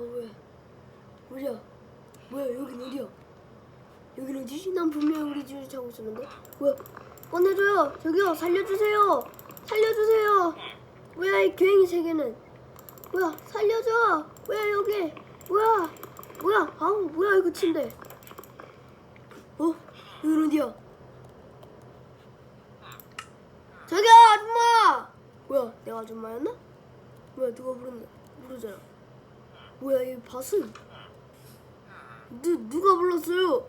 뭐야? 뭐야? 뭐야? 여긴 어디야? 여긴 어디지? 난 분명 우리 집을 자고 있었는데. 뭐야? 꺼내줘요. 저기요, 살려주세요. 살려주세요. 뭐야 이 괭이 세 개는? 뭐야? 살려줘. 뭐야 여기? 뭐야? 뭐야? 아우 뭐야 이거 침대? 어? 여긴 어디야? 저기요 아줌마! 뭐야? 내가 아줌마였나? 뭐야 누가 부르는 부르잖아. 뭐야 이 밭은? 누 누가 불렀어요?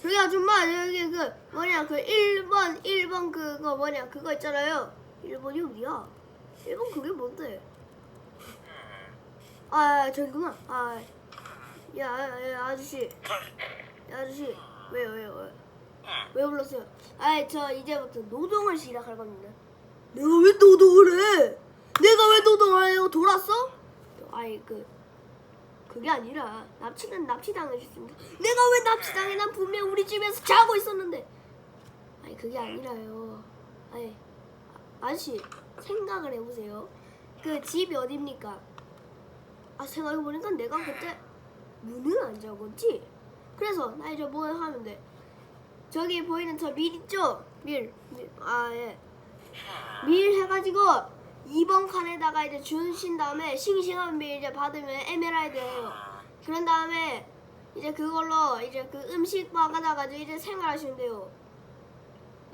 저기 아줌마 여기 그 뭐냐 그 1번 1번 그거 뭐냐 그거 있잖아요. 1번이 어디야? 1번 그게 뭔데? 아 저기구나. 아. 야, 야, 야 아저씨. 야, 아저씨. 왜요 왜요 왜요? 왜 불렀어요? 아이 저 이제부터 노동을 시작할 겁니다. 내가 왜 노동을 해? 내가 왜 노동을 해요? 돌았어? 아이 그 그게 아니라 납치는 납치당하셨습니다. 내가 왜 납치당해? 난 분명 우리 집에서 자고 있었는데. 아니 그게 아니라요. 아니 아, 아저씨 생각을 해보세요. 그 집이 어딥니까? 아 생각해보니까 내가 그때 문을 안 잡았지? 그래서 나 이제 뭐 하면 돼? 저기 보이는 저 밀 있죠? 밀. 밀. 아 예. 밀 해가지고 2번 칸에다가 이제 주신 다음에 싱싱한 밀 이제 받으면 에메랄드예요. 그런 다음에 이제 그걸로 이제 그 음식 받아가지고 이제 생활하시면 돼요.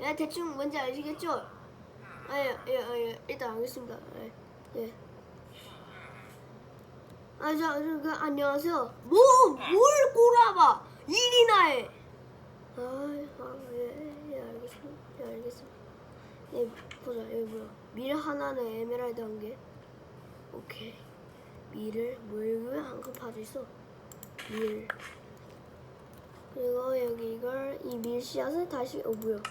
예, 대충 뭔지 아시겠죠? 아, 예, 예, 예, 예. 일단 알겠습니다. 예, 예. 아, 저, 저, 그, 안녕하세요. 뭐, 뭘 꼬라봐! 일이나 해! 아, 아, 예, 예, 알겠습니다. 예, 알겠습니다. 예, 보자, 여기 뭐야. 밀 하나는 에메랄드 한 개. 오케이. 밀을 물을 한컵 파져 있어. 밀. 그리고 여기 이걸 이 밀 씨앗을 다시 어 뭐야?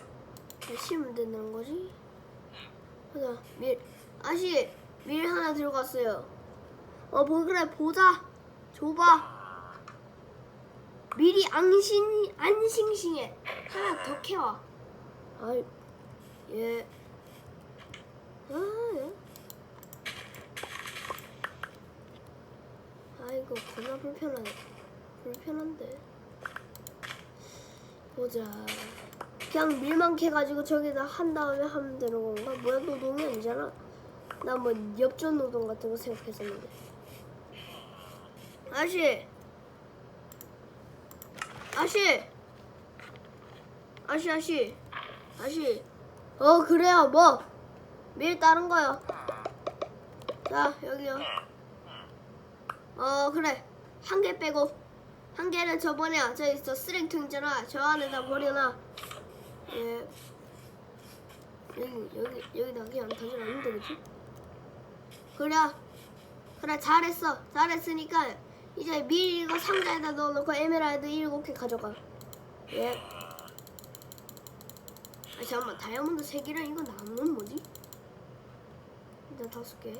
다시 심으면 된다는 거지? 보자, 밀. 아씨, 밀 하나 들어갔어요. 어, 뭐 그래 보자. 줘봐. 밀이 안신 안 싱싱해. 하나 더 캐와. 아이, 예. 아, 예. 아이고, 겁나 불편하네. 불편한데. 보자. 그냥 밀만 캐가지고 저기다 한 다음에 하면 되는 건가? 뭐야, 노동이 아니잖아. 나 뭐 엽전 노동 같은 거 생각했었는데. 아씨! 아씨! 아씨, 아씨! 아씨! 어, 그래요, 뭐? 밀 다른 거요. 자, 여기요. 어, 그래. 한 개 빼고. 한 개는 저번에 저기 저 쓰레기통 있잖아. 저 안에다 버려놔. 예. 여기, 여기, 여기다 그냥 던져놓으면 되겠지? 그래. 그래, 잘했어. 잘했으니까 이제 밀 이거 상자에다 넣어놓고 에메랄드 일곱 개 가져가. 예. 아, 잠깐만. 다이아몬드 세 개랑 이거 나무는 뭐지? 일단 다섯 개.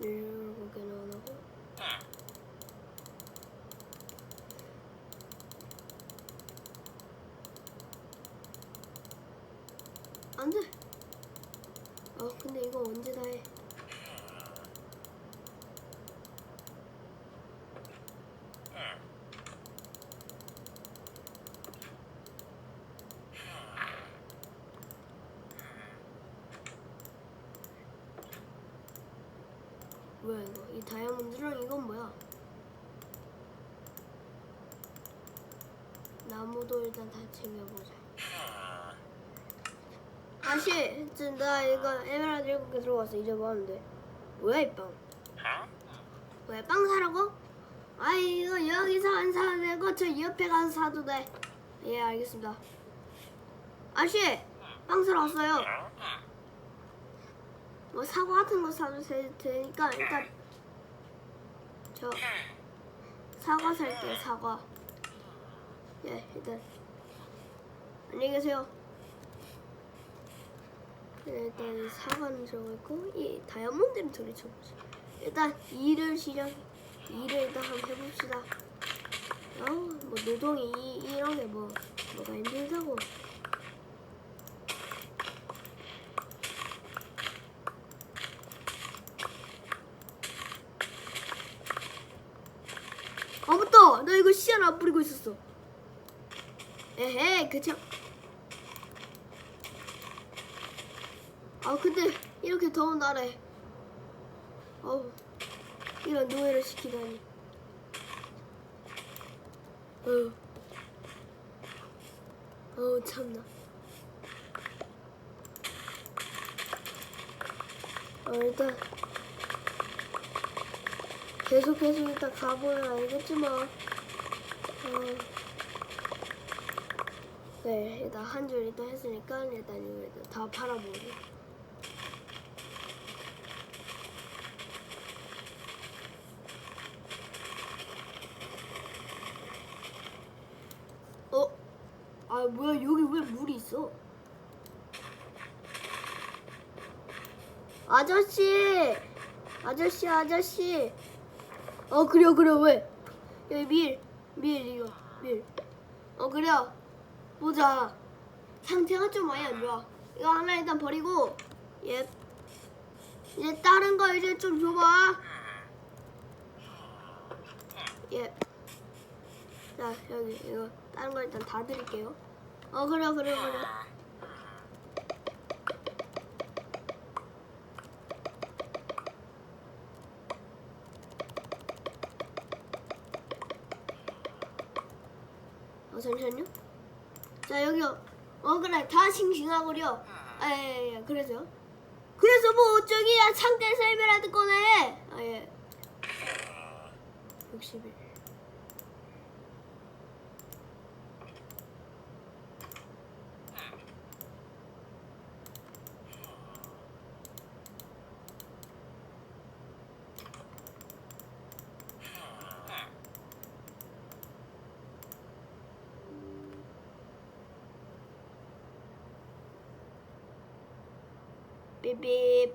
일곱 개 넣어놓고. 안 돼. 어, 근데 이거 언제 다 해? 뭐야 이거? 이 다이아몬드랑 이건 뭐야? 나무도 일단 다 챙겨보자. 지금 나 이거 에메랄드 일곱 개 들어갔어. 이제 뭐 하면 돼? 뭐야 이 빵? 뭐야 빵 사라고? 아 이거 여기서 안 사도 되고 저 옆에 가서 사도 돼. 예 알겠습니다. 아씨 빵 사러 왔어요. 뭐 사과 같은 거 사도 되, 되니까 일단 저 사과 살게요 사과. 예 일단 안녕히 계세요. 네, 일단 사과는 들어있고 이 다이아몬드는 들이쳐보자. 일단 일을 시작. 일을 일단 한번 해봅시다. 어, 뭐 노동이 이, 이런 게 뭐 뭐가 힘들다고. 씨앗 안 뿌리고 있었어. 에헤, 그쵸. 아, 근데 이렇게 더운 날에 어우, 이런 노예를 시키다니. 어우, 어우 참나. 어, 일단 계속 계속 일단 가보면 알겠지만 어, 네 일단 한줄 일단 했으니까 일단 이거 일단 다 팔아보고. 어? 아 뭐야? 여기 왜 물이 있어? 아저씨! 아저씨 아저씨! 어 그래요 그래요. 왜? 여기 밀 밀 이거 밀 어 그래요 보자. 상태가 좀 많이 안 좋아. 이거 하나 일단 버리고 예 이제 다른 거 이제 좀 줘봐. 예 자 여기 이거 다른 거 일단 다 드릴게요. 어 그래요 그래요 그래 어 잠시만요. 자 여기요. 어 그래 다 싱싱하구려. 아예 예 그래서요. 그래서 뭐 저기야 상대 셀메라드 꺼내. 아예. 60 삐삐.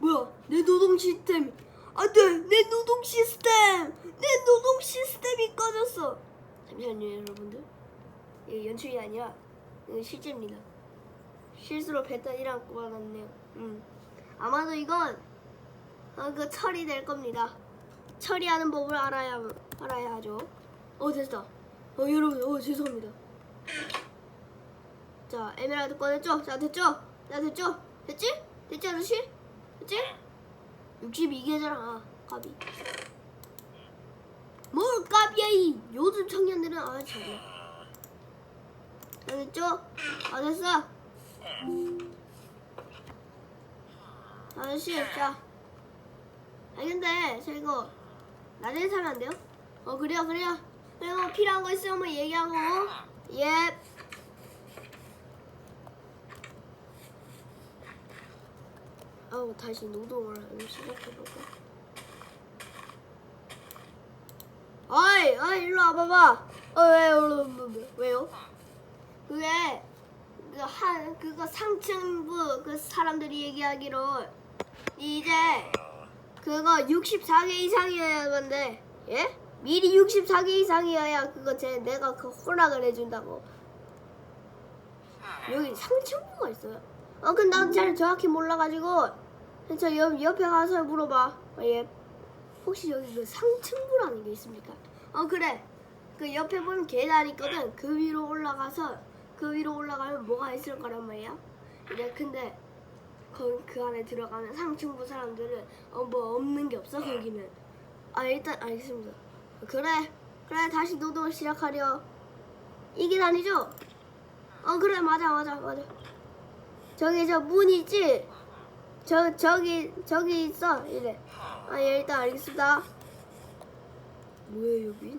뭐야? 내 노동 시스템. 안 돼! 내 노동 시스템! 내 노동 시스템이 꺼졌어! 잠시만요, 여러분들. 이게 연출이 아니라, 이건 실제입니다. 실수로 배터리랑 꼽아놨네요. 음. 아마도 이건, 어, 그 처리될 겁니다. 처리하는 법을 알아야, 알아야 하죠. 어, 됐다. 어, 여러분, 어, 죄송합니다. 자, 에메랄드 꺼냈죠? 자, 됐죠? 자, 됐죠? 됐지? 됐지, 아저씨? 됐지? 62개잖아, 값이. 뭘 값이야, 이 요즘 청년들은, 아, 참나. 자, 됐죠? 아, 됐어. 아저씨, 자. 아, 근데, 저 이거, 나중에 사면 안 돼요? 어, 그래요, 그래요. 그리고 필요한 거 있으면 얘기하고, 예. 아우 다시 노동을 시작해볼까? 어이, 어이, 일로 와봐봐. 어, 왜요, 왜요, 왜요? 그게 그한 그거 상층부 그 사람들이 얘기하기로 이제 그거 64개 이상이어야 한대. 예? 미리 64개 이상이어야 그거 제 내가 그 허락을 해준다고. 여기 상층부가 있어요. 어, 근데 난잘 정확히 몰라가지고 저 옆, 옆에 가서 물어봐. 어, 예. 혹시 여기 그 상층부라는 게 있습니까? 어, 그래. 그 옆에 보면 계단 있거든. 그 위로 올라가서 그 위로 올라가면 뭐가 있을 거란 말이야. 이제 근데 그, 그 안에 들어가면 상층부 사람들은 어, 뭐 없는 게 없어 거기는. 아 일단 알겠습니다. 그래 그래 다시 노동을 시작하려. 이게 다니죠? 어 그래 맞아 맞아 맞아. 저기 저 문 있지? 저 저기 저기 있어 이래. 아 예 일단 알겠습니다. 뭐야 여기?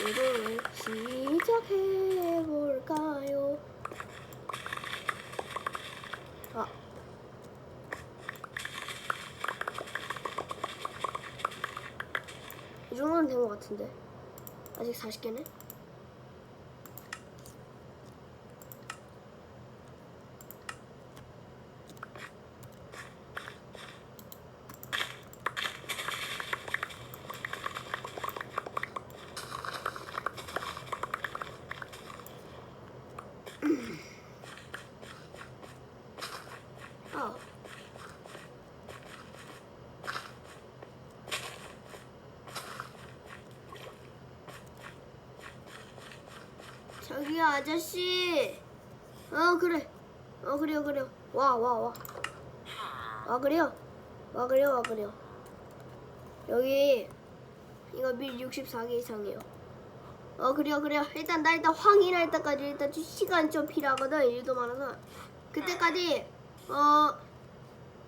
노동을 시작해 볼까요? 아. 이 정도는 된 것 같은데 아직 40개네? 잠시만요 아저씨. 어 그래. 어 그래요 그래요. 와 와 와. 와 그래요. 와 그래요 와 그래요. 여기 이거 밀 64개 이상이에요. 어 그래요 그래요. 일단 나 일단 확인할 때까지 일단 좀 시간 좀 필요하거든. 일도 많아서. 그때까지 어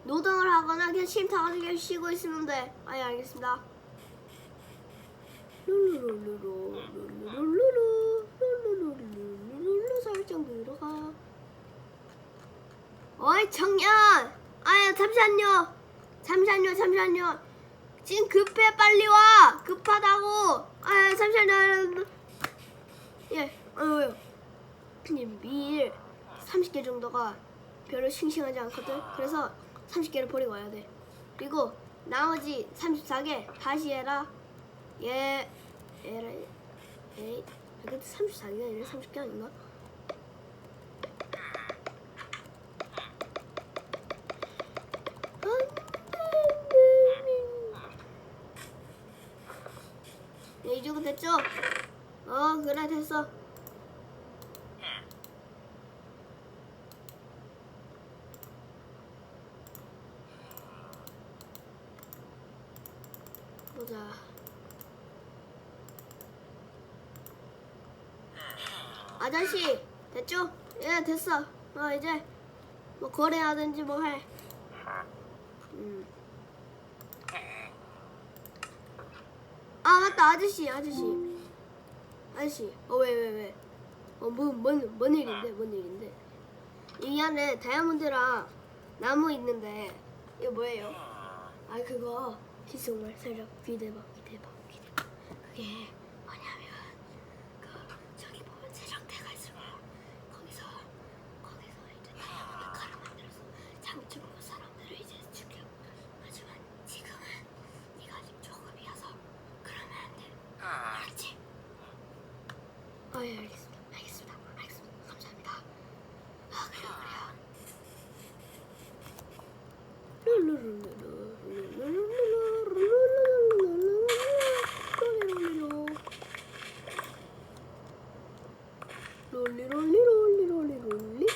노동을 하거나 그냥 쉼 타가지고 쉬고 있으면 돼. 아예 알겠습니다. 룰루룰루루 설정 들어가 어이 청년! 아야 잠시만요. 잠시만요 잠시만요. 지금 급해 빨리 와! 급하다고! 아 잠시만요 예 어요 근데 밀 30개 정도가 별로 싱싱하지 않거든? 그래서 30개를 버리고 와야 돼. 그리고 나머지 34개 다시 해라. 예 에라 에이. 근데 34개가 아니라 30개 아닌가? 네, 이 정도 됐죠? 어, 그래, 됐어. 보자. 아저씨, 됐죠? 예, 됐어. 어, 이제 뭐 거래하든지 뭐 해. 음. 아 맞다 아저씨 아저씨 아저씨 어 왜 왜 왜? 어뭐뭔뭔 일인데 뭔 일인데 이 안에 다이아몬드랑 나무 있는데 이거 뭐예요? 아 그거 기승말 살짝 기대봐 기대봐 기대봐 그게 뭐냐면 그 저기 보면 세정대가 있을 거야 거기서 거기서 이제 다이아몬드 가루 만들어서 장치 먹은 사람들을 이제 죽여 하지만 지금은 네가 지금 조급이어서 그러면 안 돼. 알았지? 아, 예, 알겠습니다. 알겠습니다. 알겠습니다. 감사합니다. 아, 그래요, 그래요. 롤리롤리롤리롤리롤리.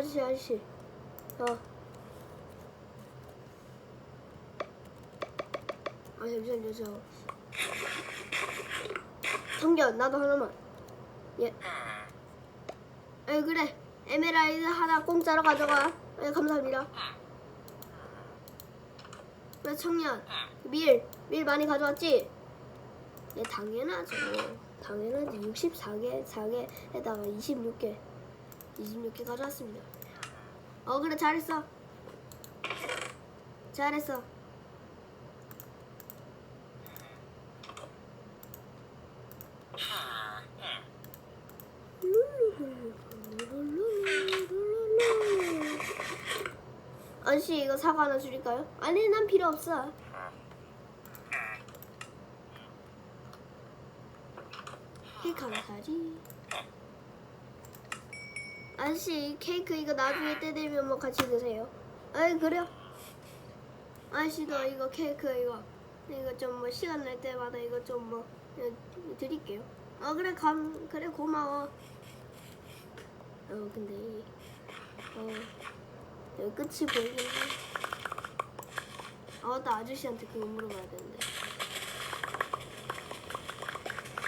아저씨 아저씨. 어. 아 잠시만요 저. 성견 나도 하나만. 예. 에 그래. 에메랄드 하나 공짜로 가져가. 예 감사합니다. 왜 청년. 밀. 밀 많이 가져왔지? 예 당연하죠. 당연하지. 64개 4개에다가 26개. 26개 가져왔습니다. 어 그래 잘했어. 잘했어. 아저씨 이거 사과 하나 줄일까요? 아니 난 필요 없어. 케이크 하나 사지. 아저씨 케이크 이거 나중에 때 되면 뭐 같이 드세요. 아이 그래요. 아저씨도 이거 케이크 이거 이거 좀 뭐 시간 날 때마다 이거 좀 뭐 드릴게요. 어 그래 감 그래 고마워. 어 근데 이- 어 여기 끝이 보이긴 해. 아나 아저씨한테 그거 물어봐야 되는데.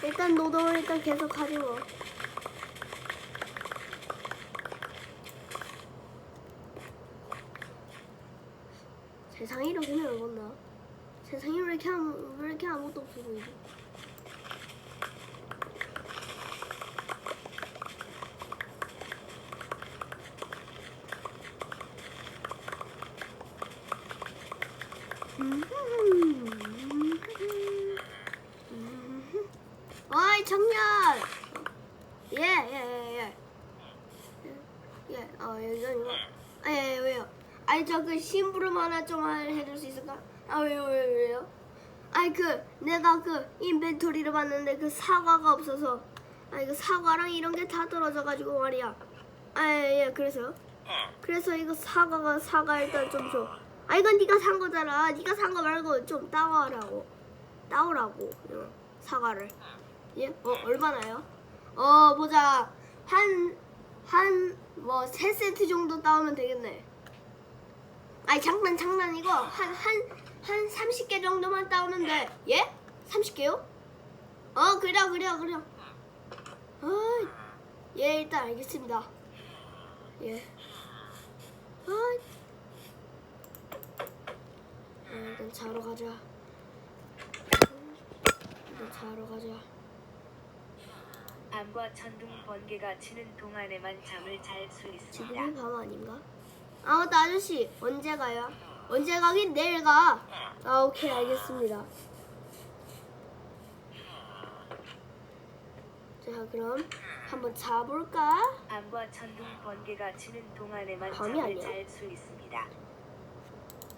일단 노동을 일단 계속 하지 뭐. 세상이 이렇게 넓었나? 세상이 왜 이렇게, 아무, 왜 이렇게 아무것도 없어 보이지? 정렬. 예예예 예. 예. 어 예전이고. 아예 왜요? 아니 저 그 심부름 하나 좀 해줄 수 있을까? 아 왜요 왜요 왜요? 아니 그 내가 그 인벤토리를 봤는데 그 사과가 없어서 아니 그 사과랑 이런 게 다 떨어져가지고 말이야. 아예 예, 그래서요? 그래서 이거 사과가 사과 일단 좀 줘. 아 이건 네가 산 거잖아. 네가 산 거 말고 좀 따와라고. 따오라고 이거 사과를. 예? 어 얼마나요? 어 보자. 한 한뭐세 세트 정도 따오면 되겠네. 아니 장난 장난이고 한한 한 30개 정도만 따오면 돼. 예? 30개요? 어 그래 그래 그래. 아, 예 일단 알겠습니다. 예. 아, 아, 일단 자러 가자. 일단 자러 가자. 암과 천둥 번개가 치는 동안에만 잠을 잘 수 있습니다. 지금이 밤 아닌가? 아 맞다 아저씨 언제 가요? 언제 가긴 내일 가. 아 오케이 알겠습니다. 자 그럼 한번 자볼까? 암과 천둥 번개가 치는 동안에만 밤이 잠을 아니야? 잘 수 있습니다.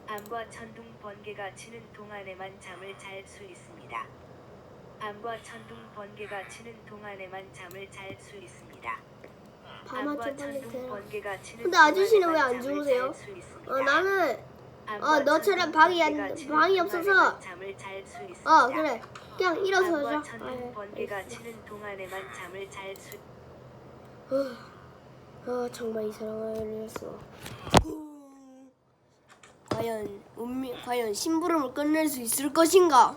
암과 천둥 번개가 치는 동안에만 잠을 잘 수 있습니다. 암과 천둥 번개가 치는 동안에만 잠을 잘 수 있습니다. 좀 빨리 치는 근데 아저씨는 왜 안 주무세요? 어 나는 어, 너처럼 방이 안- 방이 없어서. 어 그래 그냥 일어서 암과 자. 아, 수. 아 정말 이상한 일이었어. 과연 운명, 과연 심부름을 끝낼 수 있을 것인가?